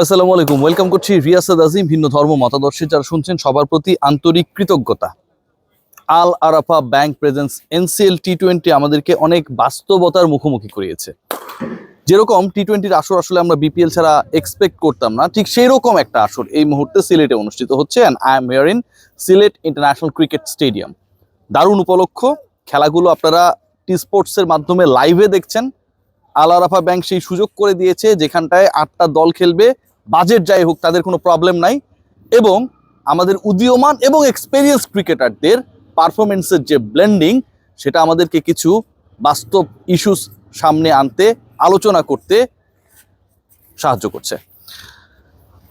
আসসালামু আলাইকুম। ওয়েলকাম করছি রিয়াসাদ আজিম, ভিন্ন ধর্ম মতাদর্শী যারা শুনছেন, সবার প্রতি আন্তরিক কৃতজ্ঞতা। Al Arafah bank presence NCL T twenty আমাদেরকে অনেক বাস্তবতার মুখোমুখি করিয়েছে। যেরকম টি টোয়েন্টির আসর আসলে আমরা বিপিএল ছাড়া এক্সপেক্ট করতাম না, ঠিক সেই রকম একটা আসর এই মুহূর্তে সিলেটে অনুষ্ঠিত হচ্ছে and I am here in Sylhet international cricket stadium দারুণ উপলক্ষ, খেলাগুলো আপনারা টি স্পোর্টসের মাধ্যমে লাইভে দেখছেন। আল আরাফা ব্যাংক সেই সুযোগ করে দিয়েছে যেখানটায় আটটা দল খেলবে বাজেট যাই হোক, তাদের কোনো প্রবলেম নাই। এবং আমাদের উদীয়মান এবং এক্সপেরিয়েন্স ক্রিকেটারদের পারফরমেন্সের যে ব্লেন্ডিং সেটা আমাদেরকে কিছু বাস্তব ইস্যুস সামনে আনতে, আলোচনা করতে সাহায্য করছে।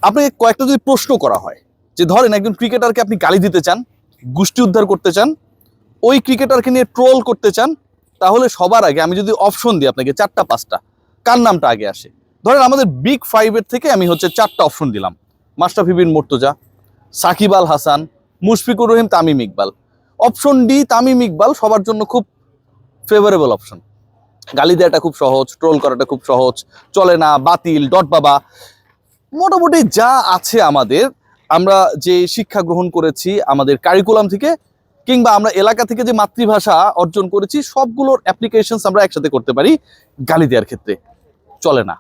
আপনাকে কয়েকটা যদি প্রশ্ন করা হয়, যে ধরেন একজন ক্রিকেটারকে আপনি গালি দিতে চান গোষ্ঠী উদ্ধার করতে চান, ওই ক্রিকেটারকে নিয়ে ট্রোল করতে চান তাহলে সবার আগে আমি যদি অপশন দিই আপনাকে চারটা, পাঁচটা, কার নামটা আগে আসে? ধরেন আমাদের বিগ ফাইভের থেকে আমি হচ্ছে চারটা অপশন দিলাম। মাস্টাফি বিন মুর্তজা সাকিব আল হাসান মুশফিকুর রহিম তামিম ইকবাল অপশন ডি তামিম ইকবাল সবার জন্য খুব ফেভারেবল অপশন গালি দেওয়াটা খুব সহজ ট্রোল করাটা খুব সহজ, চলে না, বাতিল, ডট বাবা। মোটামুটি যা আছে আমাদের, আমরা যে শিক্ষা গ্রহণ করেছি আমাদের কারিকুলাম থেকে কিংবা আমরা এলাকা থেকে যে মাতৃভাষা অর্জন করেছি, সবগুলোর অ্যাপ্লিকেশনস আমরা একসাথে করতে পারি গালি দেওয়ার ক্ষেত্রে। চলে না।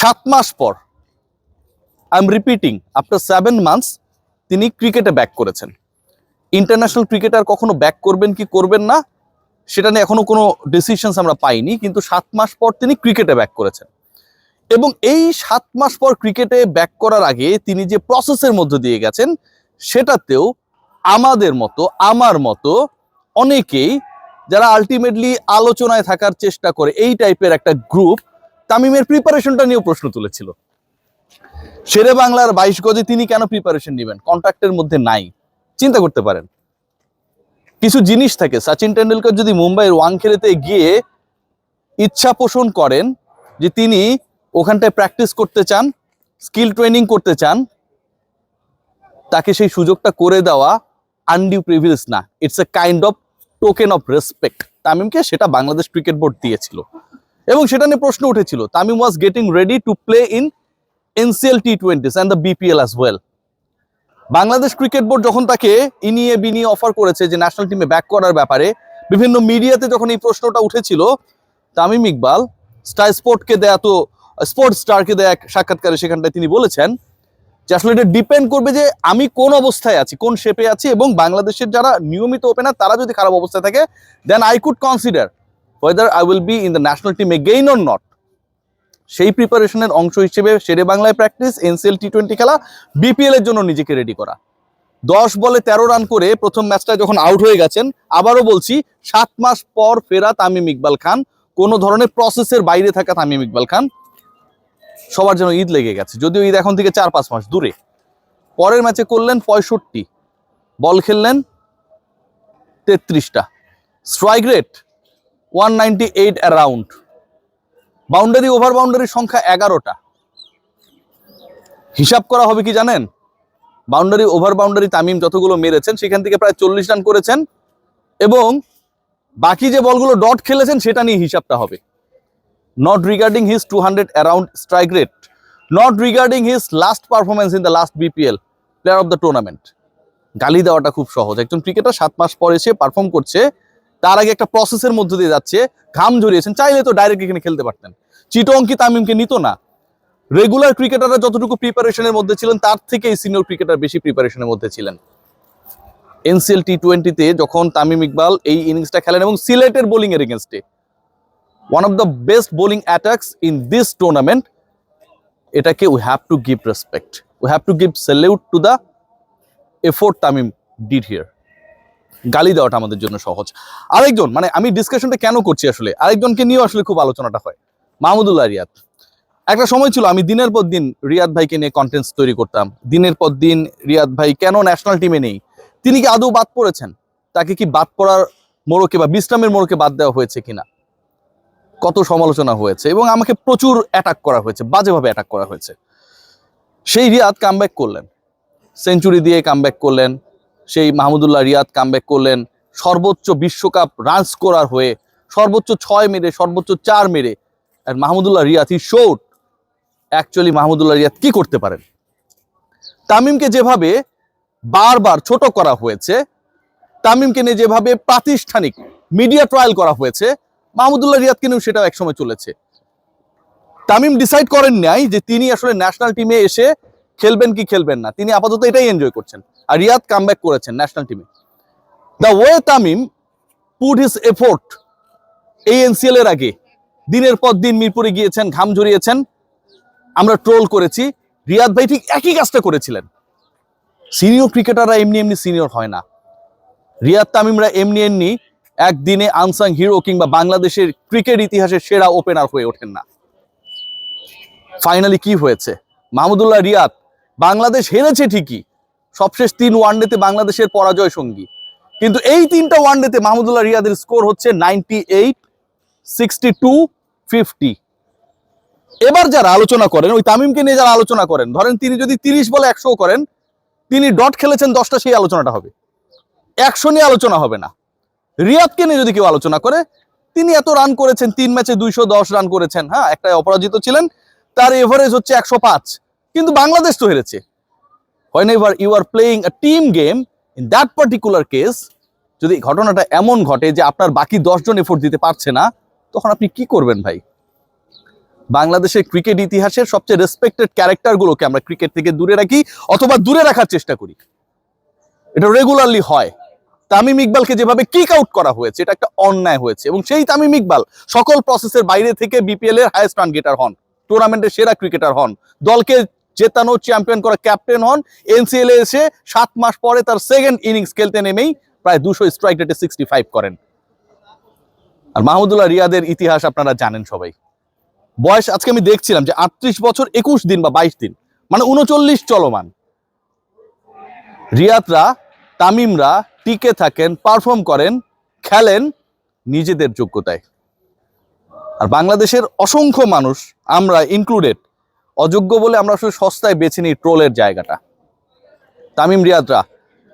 সাত মাস পর I am repeating after seven months তিনি ক্রিকেটে ব্যাক করেছেন। ইন্টারন্যাশনাল ক্রিকেটার কখনো ব্যাক করবেন কি করবেন না, সেটা নিয়ে এখনও কোনো ডিসিশনস আমরা পাইনি, কিন্তু সাত মাস পর তিনি ক্রিকেটে ব্যাক করেছেন। এবং এই সাত মাস পর ক্রিকেটে ব্যাক করার আগে তিনি যে প্রসেসের মধ্য দিয়ে গেছেন, সেটাতেও আমাদের মতো, আমার মতো অনেকেই যারা আলটিমেটলি আলোচনায় থাকার চেষ্টা করে এই টাইপের একটা গ্রুপ তামিমের প্রিপারেশনটা নিয়েও প্রশ্ন তুলেছিল। শেরে বাংলার বাইশ গজে তিনি কেন প্রিপারেশন নেবেন? কন্ট্রাক্টের মধ্যে নাই। চিন্তা করতে পারেন। কিছু জিনিস থাকে। সচিন টেন্ডুলকার যদি মুম্বাইয়ের ওয়াংখেড়েতে গিয়ে ইচ্ছা পোষণ করেন যে তিনি ওখানটায় প্র্যাকটিস করতে চান স্কিল ট্রেনিং করতে চান, তাকে সেই সুযোগটা করে দেওয়া আনডিউ প্রিভিলেজ না। It's a kind of token of respect তামিমকে সেটা বাংলাদেশ ক্রিকেট বোর্ড দিয়েছিল। এবং সেটা নিয়ে প্রশ্ন উঠেছিল, Tamim was getting ready to play in NCL T twenties and the BPL as well Bangladesh cricket board যখন তাকে ইনিয়ে বিনিয়ে অফার করেছে যে ন্যাশনাল টিমে ব্যাক করার ব্যাপারে, বিভিন্ন মিডিয়াতে যখন এই প্রশ্নটা উঠেছিল, তামিম ইকবাল স্টার স্পোর্টকে দেয়া তো স্পোর্টস স্টারকে দেয়া এক সাক্ষাৎকারে সেখানটায় তিনি বলেছেন যে আসলে এটা ডিপেন্ড করবে যে আমি কোন অবস্থায় আছি, কোন শেপে আছি এবং বাংলাদেশের যারা নিয়মিত ওপেনার তারা যদি খারাপ অবস্থায় থাকে then I could consider whether I will be in the national team again or not সেই প্রিপারেশনের অংশ হিসেবে শেরে বাংলায় প্র্যাকটিস এনসিএল টি টোয়েন্টি খেলা বিপিএল এর জন্য নিজেকে রেডি করা। দশ বলে তেরো রান করে প্রথম ম্যাচটা যখন আউট হয়ে গেছেন, আবারও বলছি, সাত মাস পর ফেরা তামিম ইকবাল খান, কোনো ধরনের প্রসেসের বাইরে থাকা তামিম ইকবাল খান। সবার জন্য ঈদ লেগে গেছে। যদিও ঈদ এখন থেকে চার পাঁচ মাস দূরে। পরের ম্যাচে করলেন পঁয়ষট্টি। বল খেললেন তেত্রিশটা। Strike rate one ninety eight around boundary, over বাউন্ডারির সংখ্যা এগারোটা। হিসাব করা হবে কি জানেন? বাউন্ডারি, ওভার বাউন্ডারি তামিম যতগুলো মেরেছেন, সেখান থেকে প্রায় চল্লিশ রান করেছেন এবং বাকি যে বলগুলো ডট খেলেছেন, সেটা নিয়ে হিসাবটা হবে। Not regarding his 200 around strike rate, not regarding his last performance in the last BPL, player of the tournament. গালি দেওয়াটা খুব সহজ। একজন ক্রিকেটার সাত মাস পরে এসে পারফর্ম করছে তার আগে একটা প্রসেসের মধ্যে দিয়ে যাচ্ছে ঘাম জড়িয়েছেন চাইলে তো ডাইরেক্ট এখানে খেলতে পারতেন। চিটংকি তামিমকে নিত না। রেগুলার ক্রিকেটাররা যতটুকু প্রিপারেশনের মধ্যে ছিলেন তার থেকে এই সিনিয়র ক্রিকেটার বেশি প্রিপারেশনের মধ্যে ছিলেন। এনসিএল টি টোয়েন্টিতে যখন তামিম ইকবাল এই ইনিংসটা খেলেন এবং সিলেটের বোলিংয়ের এগেনস্টে one of the best bowling attacks in this tournament. এটাকে we have to give respect. We have to give salute to the effort Tamim did here. গালি দেওয়াটা আমাদের জন্য সহজ। আরেকজন মানে আমি ডিসকাশনটা কেন করছি আসলে? আরেকজনকে নিয়েও আসলে খুব আলোচনাটা হয়। মাহমুদুল্লাহ রিয়াদ। একটা সময় ছিল, আমি দিনের পর দিন রিয়াদ ভাইকে নিয়ে কন্টেন্টস তৈরি করতাম। দিনের পর দিন রিয়াদ ভাই কেন ন্যাশনাল টিমে নেই? তিনি কি আদৌ বাদ পড়েছেন? তাকে কি বাদ পড়ার মোড়কে বা বিশ্রামের মোড়কে বাদ দেওয়া হয়েছে কিনা? কত সমালোচনা হয়েছে এবং আমাকে প্রচুর অ্যাটাক করা হয়েছে, বাজেভাবে অ্যাটাক করা হয়েছে। সেই রিয়াদ কামব্যাক করলেন সেঞ্চুরি দিয়ে কামব্যাক করলেন, সেই মাহমুদুল্লাহ রিয়াদ কামব্যাক করলেন, সর্বোচ্চ বিশ্বকাপ রান স্কোরার হয়ে, সর্বোচ্চ ছয় মেরে, সর্বোচ্চ চার মেরে, আর Mahmudullah Riyad he showed actually Mahmudullah Riyad কি করতে পারেন। তামিমকে যেভাবে বারবার ছোট করা হয়েছে, তামিমকে নিয়ে যেভাবে প্রাতিষ্ঠানিক মিডিয়া ট্রায়াল করা হয়েছে মাহমুদুল্লাহ রিয়াদকে নিয়েও সেটাও একসময় চলেছে। তামিম ডিসাইড করেন নাই যে তিনি আসলে ন্যাশনাল টিমে এসে খেলবেন কি খেলবেন না। তিনি আপাতত এটাই এনজয় করছেন। আর রিয়াদ কামব্যাক করেছেন ন্যাশনাল টিমে the way Tamim put his effort এই এনসিএল এর আগে, দিনের পর দিন মিরপুরে গিয়েছেন, ঘাম ঝরিয়েছেন, আমরা ট্রোল করেছি। রিয়াদ ভাই ঠিক একই কাজটা করেছিলেন। সিনিয়র ক্রিকেটাররা এমনি এমনি সিনিয়র হয় না। রিয়াদ, তামিমরা এমনি এমনি একদিনে আনসাং হিরো কিংবা বাংলাদেশের ক্রিকেট ইতিহাসের সেরা ওপেনার হয়ে ওঠেন না। ফাইনালি কি হয়েছে? মাহমুদুল্লাহ রিয়াদ, বাংলাদেশ হেরেছে ঠিকই। সবশেষ তিন ওয়ানডেতে বাংলাদেশের পরাজয় সঙ্গী। কিন্তু এই তিনটা ওয়ানডেতে মাহমুদুল্লাহ রিয়াদের স্কোর হচ্ছে ninety eight sixty two fifty এবার যারা আলোচনা করেন, ওই তামিমকে নিয়ে যারা আলোচনা করেন, ধরেন তিনি যদি তিরিশ বলে একশো করেন, তিনি ডট খেলেছেন দশটা, সেই আলোচনাটা হবে। একশো নিয়ে আলোচনা হবে না। রিয়াদকে নিয়ে যদি কেউ আলোচনা করে, তিনি এত রান করেছেন, তিন ম্যাচে দুইশো দশ রান করেছেন হ্যাঁ একটা অপরাজিত ছিলেন, তার এভারেজ হচ্ছে একশো পাঁচ। কিন্তু বাংলাদেশ তো হেরেছে। হয় না এবার you are playing a team game in that particular case যদি ঘটনাটা এমন ঘটে যে আপনার বাকি দশজন এফোর্ট দিতে পারছে না, তখন আপনি কি করবেন ভাই? বাংলাদেশের ক্রিকেট ইতিহাসের সবচেয়ে রেসপেক্টেড ক্যারেক্টারগুলোকে আমরা ক্রিকেট থেকে দূরে রাখি, অথবা দূরে রাখার চেষ্টা করি। এটা রেগুলারলি হয়। তামিম ইকবালকে যেভাবে কিক আউট করা হয়েছে, এটা একটা অন্যায় হয়েছে। এবং সেই তামিম ইকবাল সকল প্রসেসের বাইরে থেকে বিপিএল এর হাইয়েস্ট রান গেটার হন টুর্নামেন্টের সেরা ক্রিকেটার হন, দলকে জেতানো চ্যাম্পিয়ন করা ক্যাপ্টেন হন এনসিএল এসে সাত মাস পরে তার সেকেন্ড ইনিংস খেলতে নেমেই প্রায় দুশো স্ট্রাইক রেটে সিক্সটি ফাইভ করেন। আর মাহমুদুল্লাহ রিয়াদের ইতিহাস আপনারা জানেন সবাই। বয়স আজকে আমি দেখছিলাম যে আটত্রিশ বছর একুশ দিন বা বাইশ দিন মানে উনচল্লিশ চলমান। রিয়াদরা, তামিমরা টিকে থাকেন পারফর্ম করেন, খেলেন নিজেদের যোগ্যতায়। আর বাংলাদেশের অসংখ্য মানুষ, আমরা ইনক্লুডেড অযোগ্য বলে আমরা আসলে সস্তায় বেছে নিই ট্রোলের জায়গাটা। তামিম রিয়াদরা,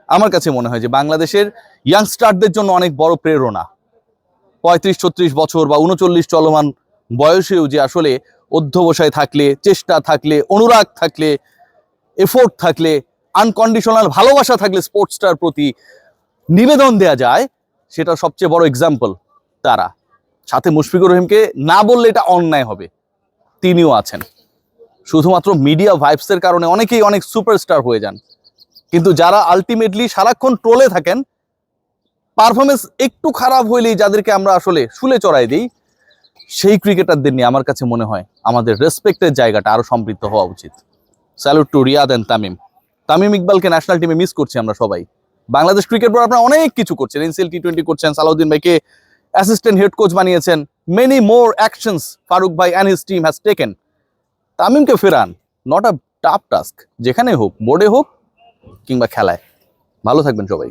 আমার কাছে মনে হয় যে বাংলাদেশের ইয়াংস্টারদের জন্য অনেক বড় প্রেরণা। পঁয়ত্রিশ, ছত্রিশ বছর বা উনচল্লিশ চলমান বয়সেও যে আসলে অধ্যবসায় থাকলে, চেষ্টা থাকলে, অনুরাগ থাকলে এফোর্ট থাকলে আনকন্ডিশনাল ভালোবাসা থাকলে স্পোর্টসটার প্রতি নিবেদন দেয়া যায়, সেটা সবচেয়ে বড় এক্সাম্পল তারা। সাথে মুশফিকুর রহিমকে না বললে এটা অন্যায় হবে। তিনিও আছেন। শুধুমাত্র মিডিয়া ভাইবসের কারণে অনেকেই অনেক সুপারস্টার হয়ে যান। কিন্তু যারা আলটিমেটলি সারাক্ষণ ট্রোলে থাকেন পারফরমেন্স একটু খারাপ হইলেই যাদেরকে আমরা আসলে শুলে চড়াই দিই, সেই ক্রিকেটারদের নিয়ে আমার কাছে মনে হয় আমাদের রেসপেক্টের জায়গাটা আরও সমৃদ্ধ হওয়া উচিত। Salute to Riyad and Tamim Tamim ইকবালকে national টিমে মিস করছি আমরা সবাই। বাংলাদেশ ক্রিকেট বোর্ড আপনারা অনেক কিছু করছেন। এনসিএল টি টোয়েন্টি করছেন, সালাউদ্দিন ভাইকে অ্যাসিস্ট্যান্ট হেড কোচ বানিয়েছেন। মেনি মোর অ্যাকশনস ফারুক ভাই and his team has taken তামিমকে ফেরান নট আ টাফ টাস্ক যেখানে হোক বোর্ডে হোক কিংবা খেলায়। ভালো থাকবেন সবাই।